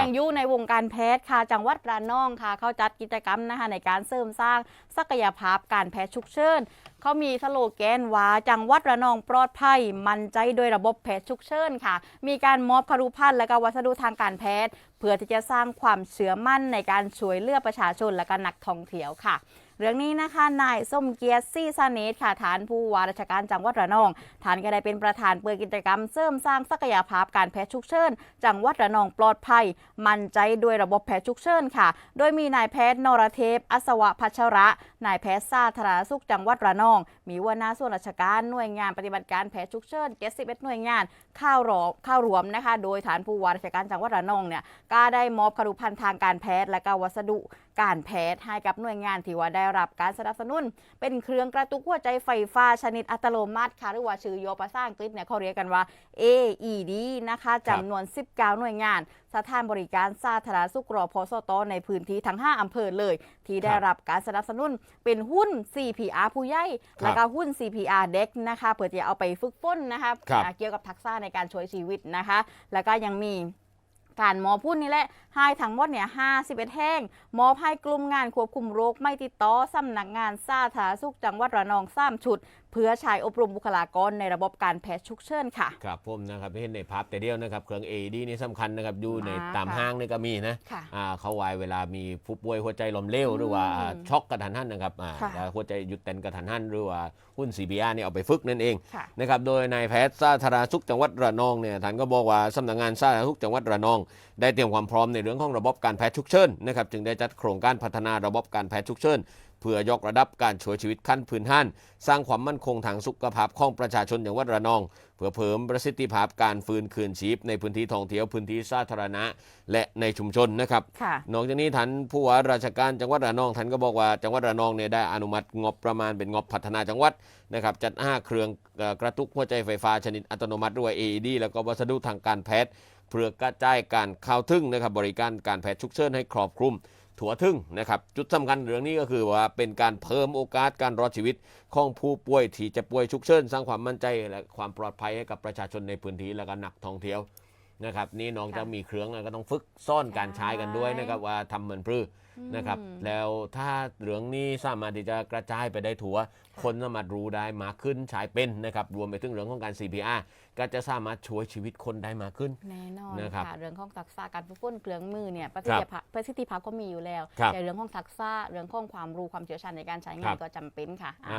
ยังอยู่ในวงการแพทย์ค่ะจังหวัดระนองค่ะ เขาจัดกิจกรรมนะคะในการเสริมสร้างศักยภาพการแพทย์ฉุกเฉินเขามีสโลแกนว่าจังหวัดระนองปลอดภัย มั่นใจโดยระบบแพทย์ฉุกเฉินค่ะ มีการมอบคารุพันธ์และก็วัสดุทางการแพทย์ เพื่อที่จะสร้างความเชื่อมั่นในการช่วยเหลือประชาชนและก็นักท่องเที่ยวค่ะ เรื่องนี้นะคะนายส้มเกียรติซีซาเนตค่ะฐานผู้ว่าราชการจังหวัดระนองฐานก็ได้เป็นประธานเปิดกิจกรรมเสริมสร้างศักยภาพการแพทย์ฉุกเฉินจังหวัดระนองปลอดภัย มั่นใจด้วยระบบแพทย์ฉุกเฉินค่ะ โดยมีนายแพทย์นรเทพ อัศวะพัชระนายแพทย์สาธารณสุขจังหวัดระนอง มีหัวหน้าส่วนราชการหน่วยงานปฏิบัติการแพทย์ฉุกเฉิน71หน่วยงานเข้ารอเข้ารวมนะคะ โดยฐานผู้ว่าราชการจังหวัดระนองเนี่ยก็ได้มอบคารุพันธ์ทางการแพทย์และก็วัสดุการแพทย์ให้กับหน่วยงานที่ว่าได้รับการสนับสนุน เป็นเครื่องกระตุกหัวใจไฟฟ้าชนิดอัตโนมัติค่ะหรือว่าชื่อโยภาษาอังกฤษเนี่ยเขาเรียกกันว่า AED นะคะจำนวน 19 หน่วยงาน สถานบริการสาธารณสุขรอพสตในพื้นที่ทั้ง 5อำเภอเลย ที่ได้รับการสนับสนุน เป็นหุ้น CPR ผู้ใหญ่ครับแล้วก็หุ้น CPR เด็กนะคะเพื่อที่จะเอาไปฝึกฝนนะคะครับอ่าเกี่ยวกับทักษะในการช่วยชีวิตนะคะ แล้วก็ยังมี การหมอพูดนี่แหละให้ทั้งหมดเนี่ย51แห่งหมอบให้กลุ่มงานควบคุมโรคไม่ติดต่อสำนักงานสาธารณสุขจังหวัดระนอง3ชุด เพื่อใช้อบรมบุคลากรในระบบการแพทย์ฉุกเฉินค่ะ ครับผมนะครับเห็นในภาพแต่เดียวนะครับ เครื่อง AED นี่สำคัญนะครับอยู่ในมากตามค่ะห้างนี่ก็มีนะค่ะอ่าเขาไว้เวลามีผู้ป่วยหัวใจล้มเหลวหรือว่าอืมช็อกกระทันหันนะครับอ่าค่ะแล้วหัวใจหยุดเต้นกระทันหันหรือว่าหุ้น CPR นี่เอาไปฝึกนั่นเองค่ะนะครับโดยนายแพทย์สาธารณสุขจังหวัดระนองเนี่ยท่านก็บอกว่าสำนักงานสาธารณสุขจังหวัดระนอง ได้เตรียมความพร้อมในเรื่องของระบบการแพทย์ฉุกเฉินนะครับจึงได้จัดโครงการพัฒนาระบบการแพทย์ฉุกเฉิน เพื่อยกระดับการช่วยชีวิตขั้นพื้นฐาน สร้างความมั่นคงทางสุขภาพของประชาชนจังหวัดระนอง เพื่อเพิ่มประสิทธิภาพการฟื้นคืนชีพ ในพื้นที่ท่องเที่ยวพื้นที่สาธารณะ และในชุมชนนะครับค่ะนอกจากนี้ท่านผู้ว่าราชการจังหวัดระนองท่านก็บอกว่าจังหวัดระนองเนี่ยได้อนุมัติงบประมาณเป็นงบพัฒนาจังหวัดนะครับจัดห้าเครื่องเอ่อกระตุกหัวใจไฟฟ้าชนิดอัตโนมัติด้วย AED แล้วก็วัสดุทางการแพทย์เพื่อกระจายการเข้าถึงนะครับบริการการแพทย์ฉุกเฉินให้ครอบคลุม ถั่วทึ่งนะครับจุดสำคัญเรื่องนี้ก็คือว่าเป็นการเพิ่มโอกาสการรอดชีวิตของผู้ป่วยที่จะป่วยฉุกเฉินสร้างความมั่นใจและความปลอดภัยให้กับประชาชนในพื้นที่และก็นักท่องเที่ยว นะครับนี่น้องจะมีเครื่องแล้วก็ต้องฝึกซ่อนการใช้กันด้วยนะครับว่าทำเหมือนพรือนะครับอืมแล้วถ้าเรื่องนี้สามารถที่จะกระจายไปได้ถั่วคนสามารถรู้ได้มากขึ้นใช้เป็นนะครับรวมไปถึงเรื่องของการ CPR ก็จะสามารถช่วยชีวิตคนได้มากขึ้นแน่นอนนะครับค่ะเรื่องของทักษะการฝึกฝนเครื่องมือเนี่ยประสิทธิภาพประสิทธิภาพก็มีอยู่แล้วครับแต่เรื่องของทักษะเรื่องของความรู้ความเชี่ยวชาญในการใช้คงารันบก็จำเป็นค่ะอ่า